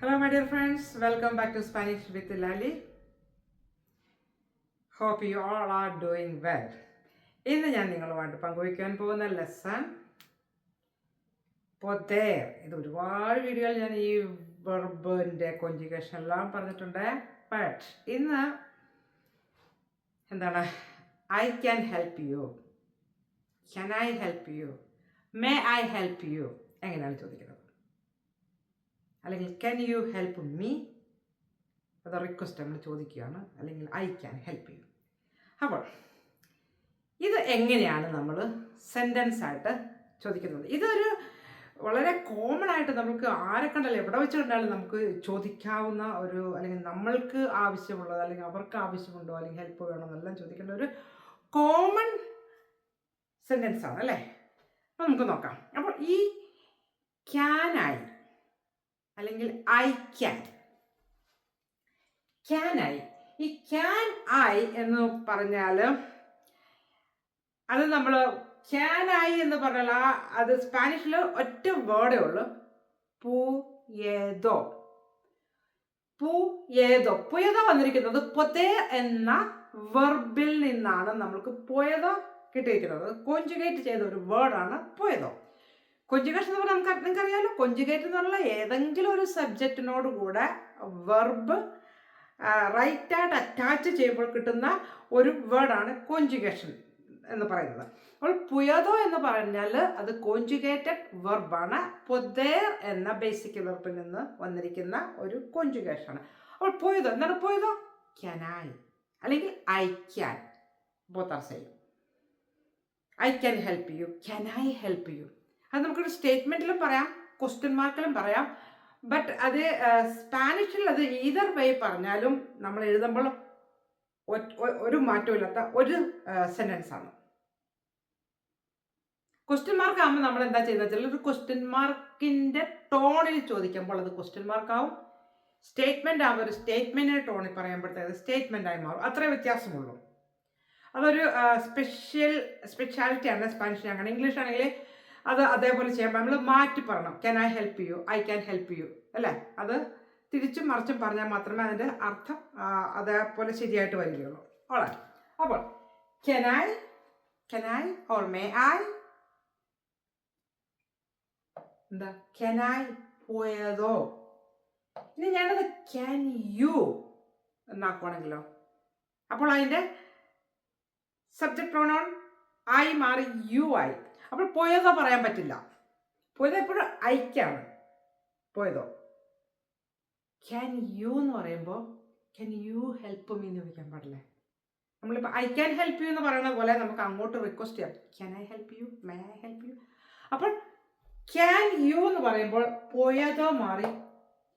Hello, my dear friends welcome back to Spanish with Lali hope you all are doing well. ഇന്ന് ഞാൻ നിങ്ങളുമായിട്ട് പങ്കുവയ്ക്കാൻ പോകുന്ന lesson പൊതേർ ഇത് ഒരുപാട് വീഡിയോയിൽ ഞാൻ ഈ വെർബിന്റെ കൊഞ്ചിക്കേഷൻ എല്ലാം പറഞ്ഞിട്ടുണ്ട്. ബട്ട് ഇന്ന് എന്താണ്? I can help you can I help you may I help you എങ്ങനെയാണ് ചോദിക്കുന്നത്? അല്ലെങ്കിൽ ക്യാൻ യു ഹെൽപ്പ് മീ അത് റിക്വസ്റ്റ് നമ്മൾ ചോദിക്കുകയാണ്. അല്ലെങ്കിൽ ഐ ക്യാൻ ഹെൽപ്പ് യു അപ്പോൾ ഇത് എങ്ങനെയാണ് നമ്മൾ സെന്റൻസ് ആയിട്ട് ചോദിക്കുന്നത്? ഇതൊരു വളരെ കോമൺ ആയിട്ട് നമുക്ക് ആരെ കണ്ടാലും എവിടെ വെച്ച് കണ്ടാലും നമുക്ക് ചോദിക്കാവുന്ന ഒരു അല്ലെങ്കിൽ നമ്മൾക്ക് ആവശ്യമുള്ളത് അല്ലെങ്കിൽ അവർക്ക് ആവശ്യമുണ്ടോ അല്ലെങ്കിൽ ഹെൽപ്പ് വേണോ എന്നെല്ലാം ചോദിക്കേണ്ട ഒരു കോമൺ സെന്റൻസ് ആണ് അല്ലേ? അപ്പോൾ നമുക്ക് നോക്കാം. അപ്പോൾ ഈ ക്യാനായി അല്ലെങ്കിൽ ഐ ക്യാൻ ക്യാൻ ഐ ഈ ക്യാൻ ഐ എന്ന് പറഞ്ഞാൽ അത് നമ്മൾ ക്യാൻ ഐ എന്ന് പറഞ്ഞാൽ ആ അത് സ്പാനിഷിൽ ഒറ്റ വേർഡേ ഉള്ളൂ. പൂ ഏതോ പൂ ഏതോ പുയതോ വന്നിരിക്കുന്നത് പൊതേ എന്ന വെർബിൽ നിന്നാണ് നമ്മൾക്ക് പുയതോ കിട്ടിയിരിക്കുന്നത്. കോഞ്ചുഗേറ്റ് ചെയ്ത ഒരു വേർഡാണ് പുയതോ. കൊഞ്ചുഗേഷൻ എന്ന് പറഞ്ഞാൽ നമുക്ക് നിങ്ങൾക്ക് അറിയാലോ കൊഞ്ചുഗേറ്റ് എന്ന് പറഞ്ഞാൽ ഏതെങ്കിലും ഒരു സബ്ജക്റ്റിനോട് കൂടെ വെർബ് റൈറ്റ് ആയിട്ട് അറ്റാച്ച് ചെയ്യുമ്പോൾ കിട്ടുന്ന ഒരു വേർഡാണ് കോഞ്ചുഗേഷൻ എന്ന് പറയുന്നത്. അപ്പോൾ പുയതോ എന്ന് പറഞ്ഞാൽ അത് കോഞ്ചുഗേറ്റഡ് വെർബാണ് പൊതേർ എന്ന ബേസിക് വെർബിൽ നിന്ന് വന്നിരിക്കുന്ന ഒരു കോഞ്ചുഗേഷനാണ് അപ്പോൾ പോയതോ എന്താണ് പോയതോ? ക്യാനായി. അല്ലെങ്കിൽ I can both are same I can help you can I help you അത് നമുക്കൊരു സ്റ്റേറ്റ്മെന്റിലും പറയാം ക്വസ്റ്റ്യൻ മാർക്കിലും പറയാം. ബട്ട് അത് സ്പാനിഷിൽ അത് ഈതർ വേ പറഞ്ഞാലും നമ്മൾ എഴുതുമ്പോൾ ഒരു മാറ്റമില്ലാത്ത ഒരു സെന്റൻസ് ആണ്. ക്വസ്റ്റ്യൻ മാർക്ക് ആകുമ്പോൾ നമ്മൾ എന്താ ചെയ്യുന്നത് വെച്ചാൽ ഒരു ക്വസ്റ്റ്യൻ മാർക്കിന്റെ ടോണിൽ ചോദിക്കുമ്പോൾ അത് ക്വസ്റ്റ്യൻ മാർക്ക് ആവും. സ്റ്റേറ്റ്മെന്റ് ആകുമ്പോൾ ഒരു സ്റ്റേറ്റ്മെന്റിന്റെ ടോണിൽ പറയുമ്പോഴത്തേക്ക് സ്റ്റേറ്റ്മെന്റ് ആയി മാറും. അത്രേ വ്യത്യാസമുള്ളൂ. അതൊരു സ്പെഷ്യൽ സ്പെഷ്യാലിറ്റിയാണ് സ്പാനിഷ് അങ്ങനെ ഇംഗ്ലീഷ് ആണെങ്കിൽ അത് അതേപോലെ ചെയ്യാൻ നമ്മൾ മാറ്റി പറയണം. Can I help you I can help you അല്ലേ? അത് തിരിച്ചും മറിച്ചും പറഞ്ഞാൽ മാത്രമേ അതിന്റെ അർത്ഥം അതേപോലെ ശരിയായിട്ട് വരികയുള്ളൂ. ഓളെ അപ്പോൾ can I can I or may I എന്താ? ക്യാൻ ഐ പോയതോ? ഇനി ഞാനത് ക്യാൻ യു എന്നാക്കുവാണെങ്കിലോ. അപ്പോൾ അതിന്റെ സബ്ജക്ട് പ്രോണോൺ ആയി മാറി യു ആയി. അപ്പോൾ പോയതോ പറയാൻ പറ്റില്ല. പോയതോ എപ്പോഴും ഐക്കാണ്. പോയതോ? ക്യാൻ യു എന്ന് പറയുമ്പോൾ ക്യാൻ യു ഹെൽപ്പ് മീ എന്ന് വിളിക്കാൻ പാടില്ലേ? നമ്മളിപ്പോൾ ഐ ക്യാൻ ഹെൽപ്പ് യു എന്ന് പറയുന്ന പോലെ നമുക്ക് അങ്ങോട്ട് റിക്വസ്റ്റ് ചെയ്യാം. Can I help you may I help you അപ്പോൾ ക്യാൻ യു എന്ന് പറയുമ്പോൾ പോയതോ മാറി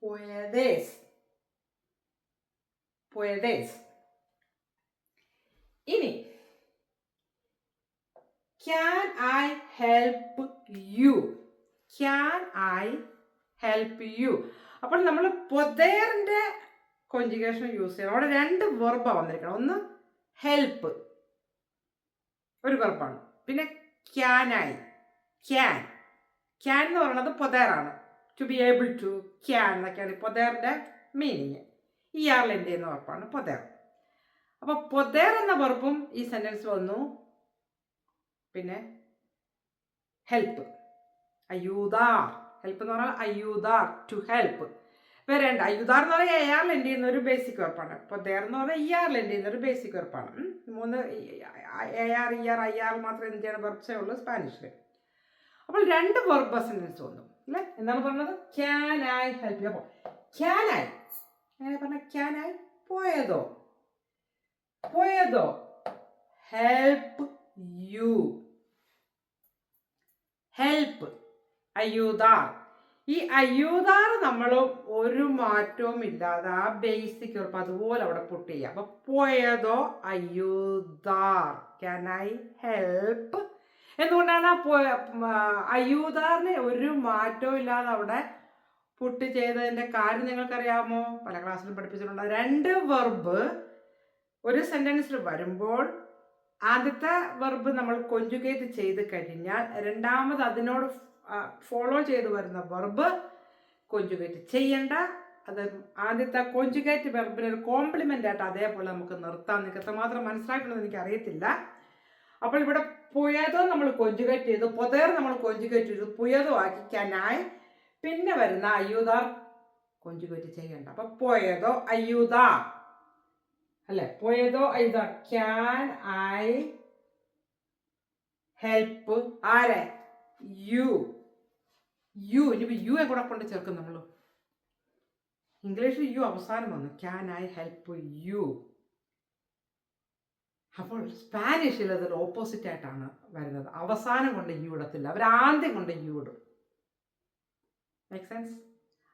പോയതേസ് പോയതേസ് ഇനി can I help you can I help you അപ്പോൾ നമ്മൾ പൊതേറിന്റെ കൊഞ്ചിഗേഷൻ യൂസ് ചെയ്യണം. അവിടെ രണ്ട് വെർബാണ് വന്നിരിക്കണം ഒന്ന് ഹെൽപ്പ് ഒരു വെർബാണ് പിന്നെ ക്യാനായി ക്യാൻ ക്യാൻ എന്ന് പറയുന്നത് പൊതേറാണ്. To be able to can എന്നൊക്കെയാണ് പൊതേറിന്റെ മീനിങ് ഈ ആറിലെന്റെ എന്ന വെർബാണ് പൊതേർ അപ്പോൾ പൊതേർ എന്ന വെർബും ഈ സെന്റൻസ് വന്നു. പിന്നെ ഹെൽപ്പ് അയ്യൂദാർ. ഹെൽപ്പ് എന്ന് പറഞ്ഞാൽ അയ്യൂദാർ. ടു ഹെൽപ്പ് വരേണ്ട അയ്യൂദാർ എന്ന് പറഞ്ഞാൽ എ ആർ ലെൻഡ് ചെയ്യുന്ന ഒരു ബേസിക് വെർപ്പാണ് അപ്പോൾ ദേർ എന്ന് പറഞ്ഞാൽ ഇ ആർ ലെൻഡ് ചെയ്യുന്ന ഒരു ബേസിക് വെർപ്പാണ് മൂന്ന് എ ആർ ഇ മാത്രം എന്ത് ചെയ്യണം? വെർബ്സേ ഉള്ളൂ സ്പാനിഷിൽ അപ്പോൾ രണ്ട് വെർബ് സെന്റൻസ് വന്നു. അല്ലേ? എന്താണ് പറഞ്ഞത്? ക്യാൻ ഐ ഹെൽപ്പ് യു അപ്പോൾ ക്യാൻ ഐ അങ്ങനെ പറഞ്ഞ ക്യാൻ ഐ പോയതോ? പോയതോ? ഹെൽപ്പ് യു ഹെൽപ്പ് അയ്യൂദാർ ഈ അയ്യൂദാർ നമ്മൾ ഒരു മാറ്റവും ഇല്ലാതെ ആ ബേസിക് ഉറപ്പ് അതുപോലെ അവിടെ പുട്ട് ചെയ്യുക അപ്പൊ പോയതോ അയ്യൂദാർ ക്യാൻ ഐ ഹെൽപ്പ് എന്തുകൊണ്ടാണ് ആ അയ്യൂദാറിന് ഒരു മാറ്റവും ഇല്ലാതെ അവിടെ പുട്ട് ചെയ്തതിന്റെ കാര്യം നിങ്ങൾക്കറിയാമോ? പല ക്ലാസ്സിലും പഠിപ്പിച്ചിട്ടുണ്ട്. രണ്ട് വെർബ് ഒരു സെന്റൻസിൽ വരുമ്പോൾ ആദ്യത്തെ വെർബ് നമ്മൾ കൊഞ്ചുഗേറ്റ് ചെയ്ത് കഴിഞ്ഞാൽ രണ്ടാമത് അതിനോട് ഫോളോ ചെയ്ത് വരുന്ന വെർബ് കൊഞ്ചുഗേറ്റ് ചെയ്യേണ്ട. അത് ആദ്യത്തെ കോഞ്ചുഗേറ്റ് വെർബിന് ഒരു കോംപ്ലിമെന്റ് ആയിട്ട് അതേപോലെ നമുക്ക് നിർത്താം നിങ്ങൾക്ക് എത്രമാത്രം മനസ്സിലാക്കണമെന്ന് എനിക്ക് അറിയത്തില്ല. അപ്പോൾ ഇവിടെ പുയതോ നമ്മൾ കോഞ്ചുഗേറ്റ് ചെയ്തു പൊതേർ നമ്മൾ കോഞ്ചുഗേറ്റ് ചെയ്തു പുയതോ ആക്കി ക്യാനായി പിന്നെ വരുന്ന അയ്യൂതാർ കോഞ്ചുഗേറ്റ് ചെയ്യണ്ട. അപ്പോൾ പോയതോ അയ്യൂതാ അല്ലെ? പോയതോ? എഴുതാം ക്യാൻ ഐ ഹെൽപ്പ് ആരെ? യു യു ഇനി യു കൂടെ കൊണ്ട് ചേർക്കും നമ്മൾ ഇംഗ്ലീഷിൽ യു അവസാനം വന്നു. ക്യാൻ ഐ ഹെൽപ്പ് യു അപ്പോൾ സ്പാനിഷിൽ അതിൽ ഓപ്പോസിറ്റ് ആയിട്ടാണ് വരുന്നത്. അവസാനം കൊണ്ട് യു ഇടത്തില്ല. അവർ ആദ്യം കൊണ്ട് യു ഇടും. മേക്ക് സെൻസ്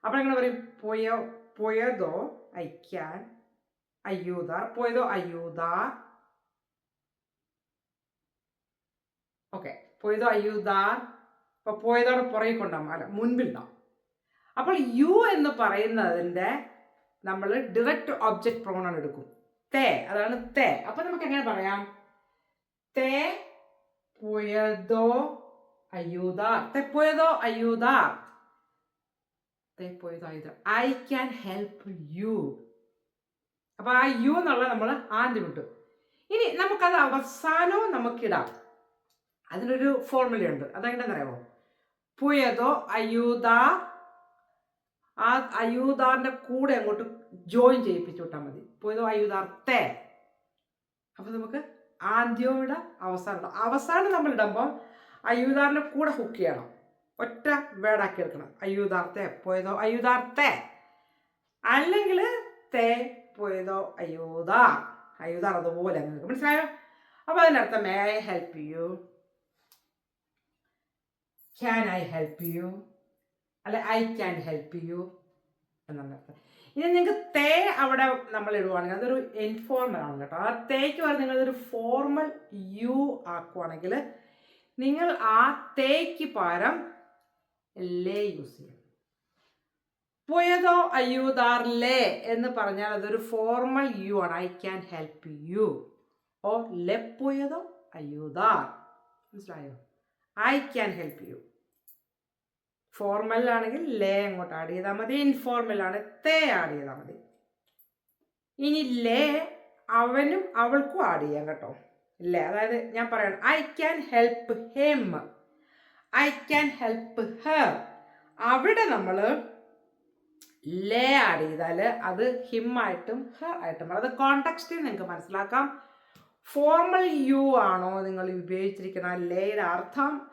അപ്പോൾ എങ്ങനെ പറയും? പോയോ? പോയതോ? ഐ ക്യാൻ അയ്യൂതാർ puedo അയ്യൂതാർ ഓക്കെ പോയതോ അയ്യൂതാർ അപ്പൊ പോയതോടെ പുറകെ കൊണ്ടാകും അല്ല മുൻപിലുണ്ടാവും അപ്പോൾ യു എന്ന് പറയുന്നതിന്റെ നമ്മൾ ഡിറക്റ്റ് ഒബ്ജക്റ്റ് പ്രോണൺ എടുക്കും. തേ അതാണ് തേ. അപ്പൊ നമുക്ക് എങ്ങനെ പറയാം? തേ പുയതോ അയ്യൂതാർ തേ പുയതോ അയ്യൂതാർ തേ പുയതോ അയ്യൂതാർ ഐ ക്യാൻ ഹെൽപ്പ് യു അപ്പൊ ആ യു എന്നുള്ള നമ്മൾ ആദ്യം വിട്ടു. ഇനി നമുക്കത് അവസാനവും നമുക്കിടാം അതിനൊരു ഫോർമുലയുണ്ട് അതെങ്ങനെയാണെന്ന് അറിയാമോ പുയതോ അയൂത ആ അയൂതാറിന്റെ കൂടെ അങ്ങോട്ട് ജോയിൻ ചെയ്യിപ്പിച്ചു വിട്ടാൽ മതി. പുയതോ അയ്യൂതാർ തേ അപ്പൊ നമുക്ക് ആദ്യയുടെ അവസാനം അവസാനം നമ്മൾ ഇടുമ്പോൾ അയൂതാറിന്റെ കൂടെ ഹുക്ക് ചെയ്യണം. ഒറ്റ വേടാക്കി എടുക്കണം. അയൂതാർത്തെ പോയതോ അയൂതാർത്തെ അല്ലെങ്കിൽ തേ പോയതോ? അയോധ അയോധ അതുപോലെ നിങ്ങൾക്ക് മനസ്സിലായോ? അപ്പൊ അതിനർത്ഥം may I help you can I help you അല്ലെ ഐ ക്യാൻ ഹെൽപ്പ് യു എന്നർത്ഥം ഇനി നിങ്ങൾക്ക് തേ അവിടെ നമ്മൾ ഇടുവാണെങ്കിൽ അതൊരു ഇൻഫോർമൽ ആണ് കേട്ടോ. ആ തേക്ക് വരെ നിങ്ങളതൊരു ഫോർമൽ യു ആക്കുവാണെങ്കിൽ നിങ്ങൾ ആ തേക്ക് പകരം ലേ യൂസ് ചെയ്യണം. പോയതോ? അയ്യൂതാർലേ എന്ന് പറഞ്ഞാൽ അതൊരു ഫോർമൽ യു ആണ്. ഐ ക്യാൻ ഹെൽപ്പ് യു ഓ ലെ പോയതോ? അയ്യൂതാർ. മനസ്സിലായോ? I can help you formal ആണെങ്കിൽ ലേ അങ്ങോട്ട് ആഡ് ചെയ്താൽ മതി. ഇൻഫോർമൽ ആണ്. തേ ആഡ് ചെയ്താൽ മതി. ഇനി ലേ അവനും അവൾക്കും ആഡ് ചെയ്യാം കേട്ടോ. ലേ അതായത് ഞാൻ പറയണം I can help him I can help her അവിടെ നമ്മൾ ലേ ആഡ് ചെയ്താൽ അത് ഹിമ്മായിട്ടും ഹർ ആയിട്ടും. അത് കോണ്ടാക്സ്റ്റിൽ നിങ്ങൾക്ക് മനസ്സിലാക്കാം. ഫോർമൽ യു ആണോ നിങ്ങൾ ഉപയോഗിച്ചിരിക്കുന്ന ലേയുടെ അർത്ഥം?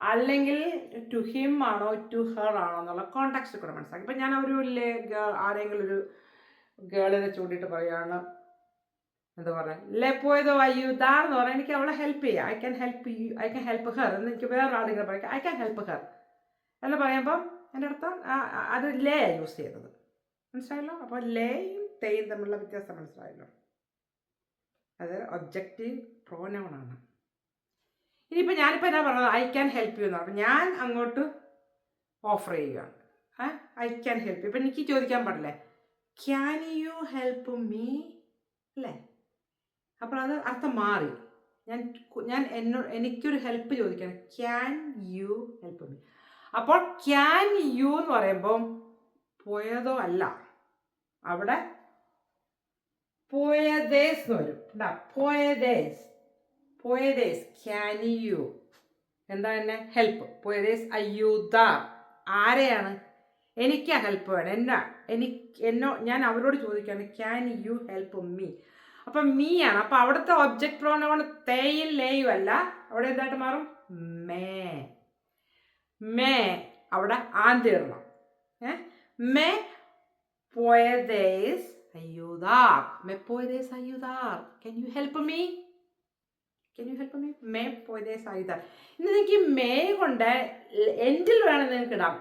അല്ലെങ്കിൽ ടു ഹിം ആണോ ടു ഹർ ആണോ എന്നുള്ള കോണ്ടാക്സ്റ്റ് കൂടെ മനസ്സിലാക്കി. ഇപ്പം ഞാൻ ഒരു ലേ ആരെങ്കിലും ഒരു ഗേളിനെ ചൂണ്ടിയിട്ട് പറയുകയാണ് എന്താ പറയുക ലേ പോയതോ അയ്യോ ദാർ എന്ന് പറഞ്ഞാൽ എനിക്ക് അവളെ ഹെൽപ്പ് ചെയ്യാം. I can help you I can help her എന്ന് എനിക്ക് വേറെ പറയാം. ഐ ക്യാൻ ഹെൽപ്പ് ഹെർ എന്ന് പറയുമ്പം എന്റെ അർത്ഥം അത് ലേ യൂസ് ചെയ്തത് മനസ്സിലായല്ലോ? അപ്പോൾ ലേയും തേയും തമ്മിലുള്ള വ്യത്യാസം മനസ്സിലായല്ലോ? അത് ഒബ്ജക്റ്റീവ് പ്രോനൗൺ ആണ്. ഇനിയിപ്പോൾ ഞാനിപ്പോൾ എന്നാ പറഞ്ഞത്? ഐ ക്യാൻ ഹെൽപ്പ് യു എന്ന് പറഞ്ഞു. ഞാൻ അങ്ങോട്ട് ഓഫർ ചെയ്യുകയാണ് ഐ ക്യാൻ ഹെൽപ്പ് യു. ഇപ്പം എനിക്ക് ചോദിക്കാൻ പാടില്ലേ? Can you help me? അല്ലേ? അപ്പോൾ അത് അർത്ഥം മാറി. ഞാൻ ഞാൻ എന്നോ എനിക്കൊരു ഹെൽപ്പ് ചോദിക്കണം. Can you help me? അപ്പോൾ ക്യാൻ യു എന്ന് പറയുമ്പോൾ പോയതോ അല്ല. അവിടെ പോയതേസ് എന്ന് വരും. പോയതേസ്. പോയതേസ്. ക്യാൻ യു എന്താ തന്നെ ഹെൽപ്പ് പോയതേസ്. അയ്യൂദ. ആരെയാണ്? എനിക്കാ ഹെൽപ്പ് വേണം. എന്നാ? എനിക്ക് എന്നോ ഞാൻ അവരോട് ചോദിക്കുകയാണ് ക്യാൻ യു ഹെൽപ്പ് മീ അപ്പം മീ ആണ്. അപ്പം അവിടുത്തെ ഒബ്ജക്റ്റ് പ്രോണോൺ തേയും ലേയും അല്ല. അവിടെ എന്തായിട്ട് മാറും? മേ. മേ അവിടെ ആദ്യം ഇടണം ഏ മേ പോയതേസ് ayudar? ¿Me puedes ayudar? Can you help me? Can you help me may puedes ayudar? ഇന്ന് നിങ്ങൾക്ക് മേ കൊണ്ട് എൻഡിൽ വേണം നിങ്ങൾക്ക് ഇടാം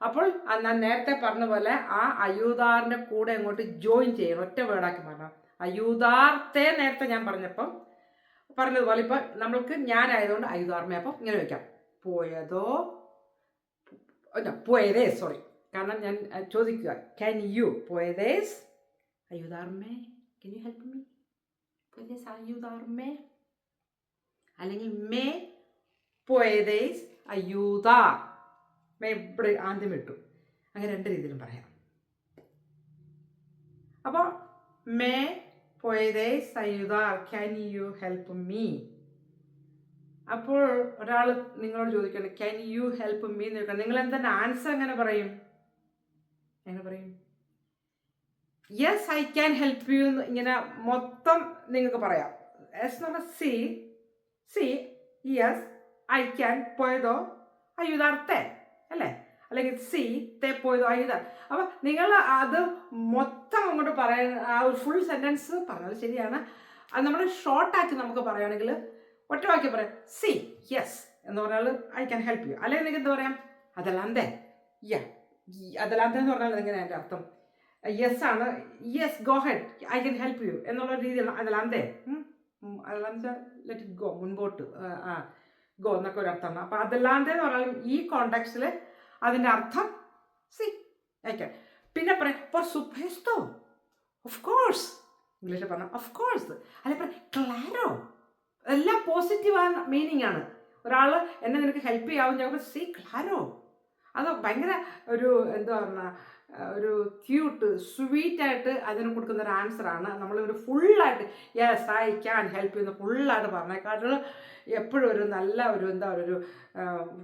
അപ്പോൾ ഞാൻ നേരത്തെ പറഞ്ഞ പോലെ ആ അയൂതാറിന്റെ കൂടെ അങ്ങോട്ട് ജോയിൻ ചെയ്യണം ഒറ്റ വേർഡാക്കി മാറണം അയൂതാർത്തെ നേരത്തെ ഞാൻ പറഞ്ഞപ്പം പറഞ്ഞതുപോലെ ഇപ്പം നമ്മൾക്ക് ഞാനായതുകൊണ്ട് അയൂതാർമേ അപ്പം ഇങ്ങനെ വയ്ക്കാം പോയതോ പോയതേ സോറി കാരണം ഞാൻ ചോദിക്കുക. ക്യാൻ യു പോയതേസ് അയ്യൂതാർമേ കൻ യു ഹെൽപ്പ് മീ പോയതേസ് അയ്യൂതാർമേ അല്ലെങ്കിൽ മേ പോയതേസ് അയ്യൂതാർ മേ ഇവിടെ ആദ്യം ഇട്ടു. അങ്ങനെ രണ്ട് രീതിയിലും പറയാം. അപ്പോൾ മേ പോയതേ സയുദാർ ക്യാൻ യു ഹെൽപ്പ് മീ അപ്പോൾ ഒരാൾ നിങ്ങളോട് ചോദിക്കണം ക്യാൻ യു ഹെൽപ്പ് മീ എന്ന് ചോദിക്കണം നിങ്ങൾ എന്താണ് ആൻസർ എങ്ങനെ പറയും? എങ്ങനെ പറയും? Yes I can help you എന്ന് ഇങ്ങനെ മൊത്തം നിങ്ങൾക്ക് പറയാം. എസ് എന്ന് പറഞ്ഞാൽ സി സി യെസ് ഐ ക്യാൻ പോയതോ? അയ്യുതാർത്തെ അല്ലേ? അല്ലെങ്കിൽ സി തേ പോയതോ? അയ്യുത അപ്പം നിങ്ങൾ അത് മൊത്തം അങ്ങോട്ട് പറയാൻ ആ ഒരു ഫുൾ സെന്റൻസ് പറഞ്ഞത് ശരിയാണ്. അത് നമ്മൾ ഷോർട്ടാക്കി നമുക്ക് പറയുകയാണെങ്കിൽ ഒറ്റ വാക്യം പറയാം. സി യെസ് എന്ന് പറഞ്ഞാൽ ഐ ക്യാൻ ഹെൽപ്പ് യു അല്ലെങ്കിൽ നിങ്ങൾക്ക് എന്താ പറയാം? അതല്ലാന്തേ യ അതല്ലാന്തേ എന്ന് പറഞ്ഞാൽ എങ്ങനെയാണ് എന്റെ അർത്ഥം? യെസ് ആണ് yes go head I can help you എന്നുള്ള രീതിയിലാണ് അതല്ലാന്തേ അതല്ലാന്ന് ലെറ്റ് ഇറ്റ് ഗോ മുൻപോട്ട് ആ, ഗോ എന്നൊക്കെ ഒരു അർത്ഥമാണ്. അപ്പോൾ അതല്ലാന്തേ എന്ന് പറഞ്ഞാൽ ഈ കോണ്ടാക്ട്സിൽ അതിന്റെ അർത്ഥം സി ഓക്കെ പിന്നെ പറയാം ഫോർ സുഭേസ്തോ ഓഫ് കോഴ്സ് ഇംഗ്ലീഷിൽ പറഞ്ഞാൽ ഓഫ് കോഴ്സ് അല്ലെ പറയാം ക്ലാരോ എല്ലാം പോസിറ്റീവായ മീനിങ് ആണ്. ഒരാൾ എന്നെ നിനക്ക് ഹെൽപ്പ് ചെയ്യാവും ഞാൻ സീ ക്ലാരോ അത് ഭയങ്കര ഒരു എന്താ പറഞ്ഞ ഒരു ക്യൂട്ട് സ്വീറ്റ് ആയിട്ട് അതിന് കൊടുക്കുന്ന ഒരു ആൻസറാണ് നമ്മൾ ഒരു ഫുള്ളായിട്ട് യെസ് ഐ ക്യാൻ ഹെൽപ്പ് ചെയ്യുന്ന ഫുള്ളായിട്ട് പറഞ്ഞേക്കാട്ടും എപ്പോഴും ഒരു നല്ല ഒരു എന്താ ഒരു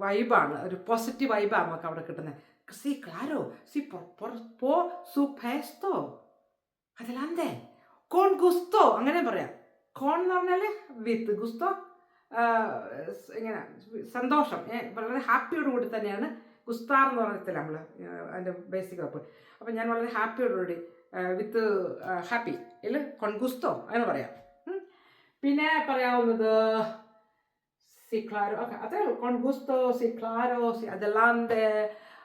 വൈബാണ് ഒരു പോസിറ്റീവ് വൈബാണ് നമുക്ക് അവിടെ കിട്ടുന്നത് സി ക്ലാരോ സി പോ സു ഫേസ്തോ അതിലാന്തേ. കോൺ ഗുസ്തോ. അങ്ങനെ പറയാം. കോൺ എന്ന് പറഞ്ഞാൽ വിത്ത് ഗുസ്തോ ഇങ്ങനെ സന്തോഷം വളരെ ഹാപ്പിയോട് കൂടി തന്നെയാണ് ഗുസ്താർ എന്ന് പറയത്തില്ല നമ്മൾ അതിന്റെ ബേസിക് അപ്പ് അപ്പം ഞാൻ വളരെ ഹാപ്പിയോടുകൂടി വിത്ത് ഹാപ്പി ഇല്ല കൊൺഗുസ്തോ എന്ന് പറയാം. ഉം. പിന്നെ പറയാവുന്നത് സിക്ലാരോ ഒക്കെ അതേ കൊൺഗുസ്തോ സിക്ലാരോ സി അതെല്ലാന്തേ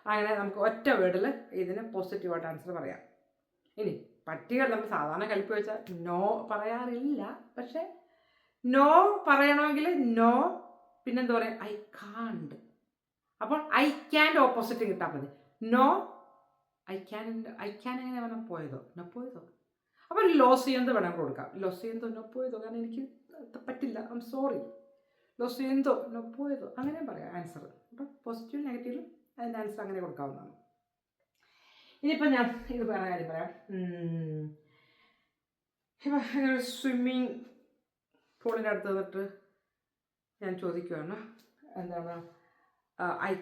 അങ്ങനെ നമുക്ക് ഒറ്റ വേർഡിൽ ഇതിന് പോസിറ്റീവായിട്ട് ആൻസർ പറയാം. ഇനി പട്ടികൾ നമ്മൾ സാധാരണ കളിപ്പ് വെച്ചാൽ നോ പറയാറില്ല. പക്ഷേ നോ പറയണമെങ്കിൽ നോ പിന്നെന്താ പറയുക ഐ കാണ്ട്. അപ്പോൾ ഐ ക്യാന്റെ ഓപ്പോസിറ്റ് കിട്ടാൻ മതി. No I can I can എങ്ങനെ വേണം പോയതോ? നോ പോയതോ? അപ്പോൾ ലോസ് ചെയ്യുന്നത് വേണം കൊടുക്കാം. ലോസ് ചെയ്യുന്നതോ നോ പോയതോ? കാരണം എനിക്ക് പറ്റില്ല. ഐ എം സോറി ലോസ് ചെയ്യുന്നതോ നോ പോയതോ? അങ്ങനെ പറയാം. ആൻസർ അപ്പം പോസിറ്റീവ് നെഗറ്റീവ് അതിന്റെ ആൻസർ അങ്ങനെ കൊടുക്കാവുന്നതാണ്. ഇനിയിപ്പോൾ ഞാൻ ഇത് വേറെ കാര്യം പറയാം. ഇപ്പം സ്വിമ്മിങ് പൂളിന്റെ അടുത്ത് നിന്നിട്ട് ഞാൻ ചോദിക്കുവാണ്. എന്താണ്? ഐ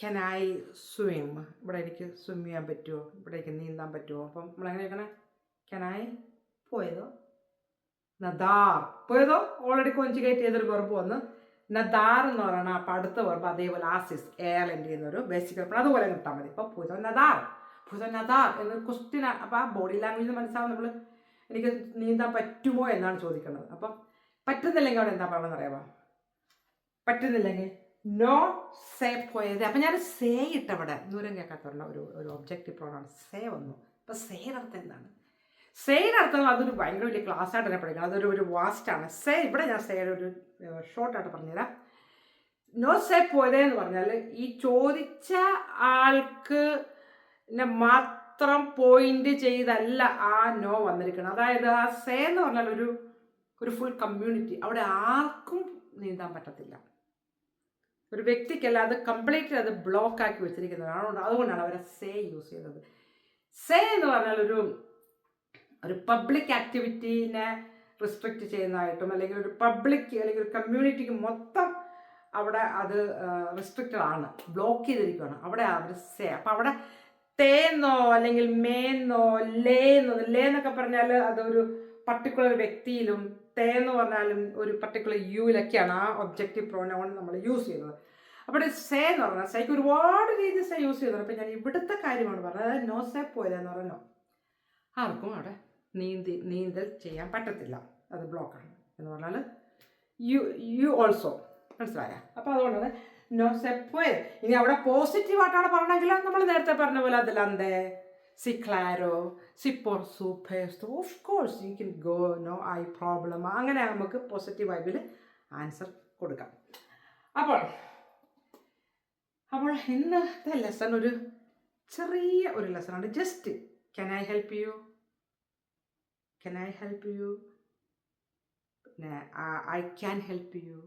ക്യാൻ ഐ സ്വിം ഇവിടെ എനിക്ക് സ്വിം ചെയ്യാൻ പറ്റുമോ ഇവിടെ എനിക്ക് നീന്താൻ പറ്റുമോ അപ്പം നമ്മളെങ്ങനെ കേൾക്കണേ ക്യാൻ ഐ പോയതോ? നദാർ പോയതോ? ഓൾറെഡി കോഞ്ചുഗേറ്റ് ചെയ്തൊരു വെർബ് വന്ന്. നദാർ എന്ന് പറയുന്ന അപ്പം അടുത്ത വെർബ് അതേപോലെ ആസിസ് എയർലൻഡ് ചെയ്യുന്നൊരു ബേസിക് വെർബ് അതുപോലെ കിട്ടാൽ മതി. ഇപ്പോൾ പോയതോ? നദാർ പോയതോ എന്ന ക്വസ്റ്റ്യൻ അപ്പോൾ ആ ബോഡി ലാംഗ്വേജ് മനസ്സിലാവും നമ്മൾ എനിക്ക് നീന്താൻ പറ്റുമോ എന്നാണ് ചോദിക്കുന്നത് അപ്പം പറ്റുന്നില്ലെങ്കിൽ അവിടെ എന്താ പറയണമെന്ന് അറിയാമോ പറ്റുന്നില്ലെങ്കിൽ നോ സേ പോയത്. അപ്പം ഞാൻ സേ ഇട്ടവിടെ. ദൂരം കേൾക്കാത്തവരുടെ ഒരു ഒരു ഒബ്ജക്റ്റീവ് പ്രോണാണ് സേ വന്നു. അപ്പം സേയുടെ അർത്ഥം എന്താണ്? സേയുടെ അർത്ഥം അതൊരു ഭയങ്കര വലിയ ക്ലാസ് ആയിട്ട് തന്നെ പഠിക്കണം. അതൊരു ഒരു വാസ്റ്റാണ് സേ ഇവിടെ ഞാൻ സേയുടെ ഒരു ഷോർട്ടായിട്ട് പറഞ്ഞുതരാം. നോ സേ പോയതേ എന്ന് പറഞ്ഞാൽ ഈ ചോദിച്ച ആൾക്ക് നെ മാത്രം പോയിന്റ് ചെയ്തല്ല ആ നോ വന്നിരിക്കണം അതായത് ആ സേ എന്ന് പറഞ്ഞാൽ ഒരു ഒരു ഫുൾ കമ്മ്യൂണിറ്റി അവിടെ ആർക്കും നീന്താൻ പറ്റത്തില്ല. ഒരു വ്യക്തിക്കല്ല അത് കംപ്ലീറ്റ്ലി അത് ബ്ലോക്ക് ആക്കി വെച്ചിരിക്കുന്നത്. അതുകൊണ്ട് അതുകൊണ്ടാണ് അവരെ സേ യൂസ് ചെയ്യുന്നത് സേ എന്ന് പറഞ്ഞാൽ ഒരു ഒരു പബ്ലിക് ആക്ടിവിറ്റീനെ റിസ്ട്രിക്റ്റ് ചെയ്യുന്നതായിട്ടും അല്ലെങ്കിൽ ഒരു പബ്ലിക് അല്ലെങ്കിൽ ഒരു കമ്മ്യൂണിറ്റിക്ക് മൊത്തം അവിടെ അത് റിസ്ട്രിക്റ്റഡ് ആണ് ബ്ലോക്ക് ചെയ്തിരിക്കുകയാണ് അവിടെ അവർ സേ അപ്പം അവിടെ തേന്നോ അല്ലെങ്കിൽ മേന്നോ ലേന്നോ ലേ എന്നൊക്കെ പറഞ്ഞാൽ അതൊരു പർട്ടിക്കുലർ വ്യക്തിയിലും തേ എന്ന് പറഞ്ഞാലും ഒരു പർട്ടിക്കുലർ യുവിലൊക്കെയാണ് ആ ഒബ്ജക്റ്റീവ് പ്രോനൗൺ നമ്മൾ യൂസ് ചെയ്യുന്നത്. അപ്പോൾ സേ എന്ന് പറഞ്ഞാൽ സേക്ക് ഒരുപാട് രീതി സേ യൂസ് ചെയ്യുന്നത് അപ്പം ഞാൻ ഇവിടുത്തെ കാര്യമാണ് പറഞ്ഞത്. അതായത് നോ സേ പോയതെന്ന് പറഞ്ഞോ ആർക്കും അവിടെ നീന്തി നീന്തൽ ചെയ്യാൻ പറ്റത്തില്ല. അത് ബ്ലോക്കാണ് എന്ന് പറഞ്ഞാൽ യു യു ഓൾസോ മനസ്സിലായ? അപ്പോൾ അതുകൊണ്ടാണ് നോ സെപ്പേ ഇനി അവിടെ പോസിറ്റീവായിട്ടാണ് പറഞ്ഞെങ്കിൽ നമ്മൾ നേരത്തെ പറഞ്ഞ പോലെ അതിലന്തേ സി ക്ലാരോ സി പോർ സൂപ്പേഴ്സ് of course you can go no ഐ പ്രോബ്ലം അങ്ങനെ നമുക്ക് പോസിറ്റീവ് വൈബിൽ ആൻസർ കൊടുക്കാം. അപ്പോൾ അപ്പോൾ ഇന്നത്തെ ലെസൺ ഒരു ചെറിയ ഒരു ലെസണാണ് just can I help you can I help you പിന്നെ I can help you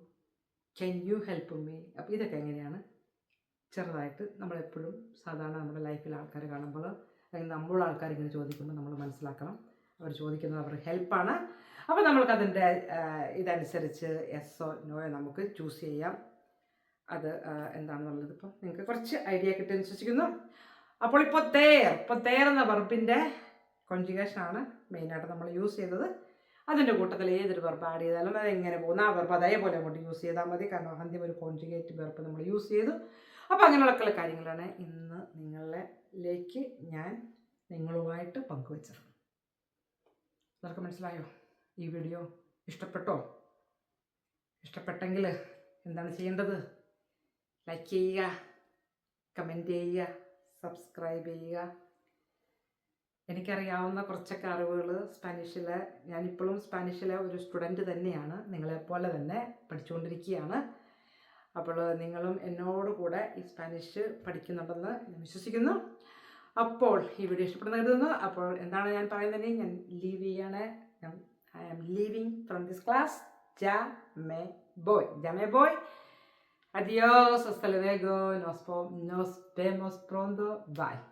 can you help me അപ്പോൾ ഇതൊക്കെ എങ്ങനെയാണ്? ചെറുതായിട്ട് നമ്മളെപ്പോഴും സാധാരണ നമ്മുടെ ലൈഫിൽ ആൾക്കാർ കാണുമ്പോൾ അല്ലെങ്കിൽ നമ്മുടെ ആൾക്കാർ ഇങ്ങനെ ചോദിക്കുമ്പോൾ നമ്മൾ മനസ്സിലാക്കണം. അവർ ചോദിക്കുന്നത് അവരുടെ ഹെൽപ്പാണ് അപ്പോൾ നമ്മൾക്കതിന്റെ ഇതനുസരിച്ച് എസ്സോ നോയോ നമുക്ക് ചൂസ് ചെയ്യാം. അത് എന്താണെന്നുള്ളത് ഇപ്പം? നിങ്ങൾക്ക് കുറച്ച് ഐഡിയ കിട്ടിയെന്ന് വിശ്വസിക്കുന്നു. അപ്പോൾ ഇപ്പോൾ തേർ ഇപ്പോൾ തേർ എന്ന വെർബിന്റെ കോൺജുഗേഷനാണ് മെയിനായിട്ട് നമ്മൾ യൂസ് ചെയ്തത്. അതിന്റെ കൂട്ടത്തിൽ ഏതൊരു വെർബ് ആഡ് ചെയ്താലും അത് എങ്ങനെ പോകുന്നു? ആ വെർബ് അതേപോലെ അങ്ങോട്ട് യൂസ് ചെയ്താൽ മതി. കാരണം ആദ്യം ഒരു കോൺജുഗേറ്റ് വെർബ് നമ്മൾ യൂസ് ചെയ്തു. അപ്പോൾ അങ്ങനെയുള്ള കാര്യങ്ങളാണ് ഇന്ന് നിങ്ങളിലേക്ക് ഞാൻ നിങ്ങളുമായിട്ട് പങ്കുവച്ചത്. നിങ്ങൾക്ക് മനസ്സിലായോ? ഈ വീഡിയോ ഇഷ്ടപ്പെട്ടോ? ഇഷ്ടപ്പെട്ടെങ്കിൽ എന്താണ് ചെയ്യേണ്ടത്? ലൈക്ക് ചെയ്യുക കമന്റ് ചെയ്യുക സബ്സ്ക്രൈബ് ചെയ്യുക. എനിക്കറിയാവുന്ന കുറച്ചൊക്കെ അറിവുകൾ സ്പാനിഷിലെ ഞാനിപ്പോഴും സ്പാനിഷിലെ ഒരു സ്റ്റുഡന്റ് തന്നെയാണ്. നിങ്ങളെപ്പോലെ തന്നെ പഠിച്ചുകൊണ്ടിരിക്കുകയാണ്. അപ്പോൾ നിങ്ങളും എന്നോട് കൂടെ ഈ സ്പാനിഷ് പഠിക്കുന്നുണ്ടെന്ന് ഞാൻ വിശ്വസിക്കുന്നു. അപ്പോൾ ഈ വീഡിയോ ഇഷ്ടപ്പെടുന്ന കരുതുന്നു. അപ്പോൾ എന്താണ് ഞാൻ പറയുന്നത്? ഞാൻ ലീവ് ചെയ്യാണ്. I am leaving from this class ജാ മേ ബോയ് ജാ മേ ബോയ് Adiós, hasta luego, nos, nos vemos.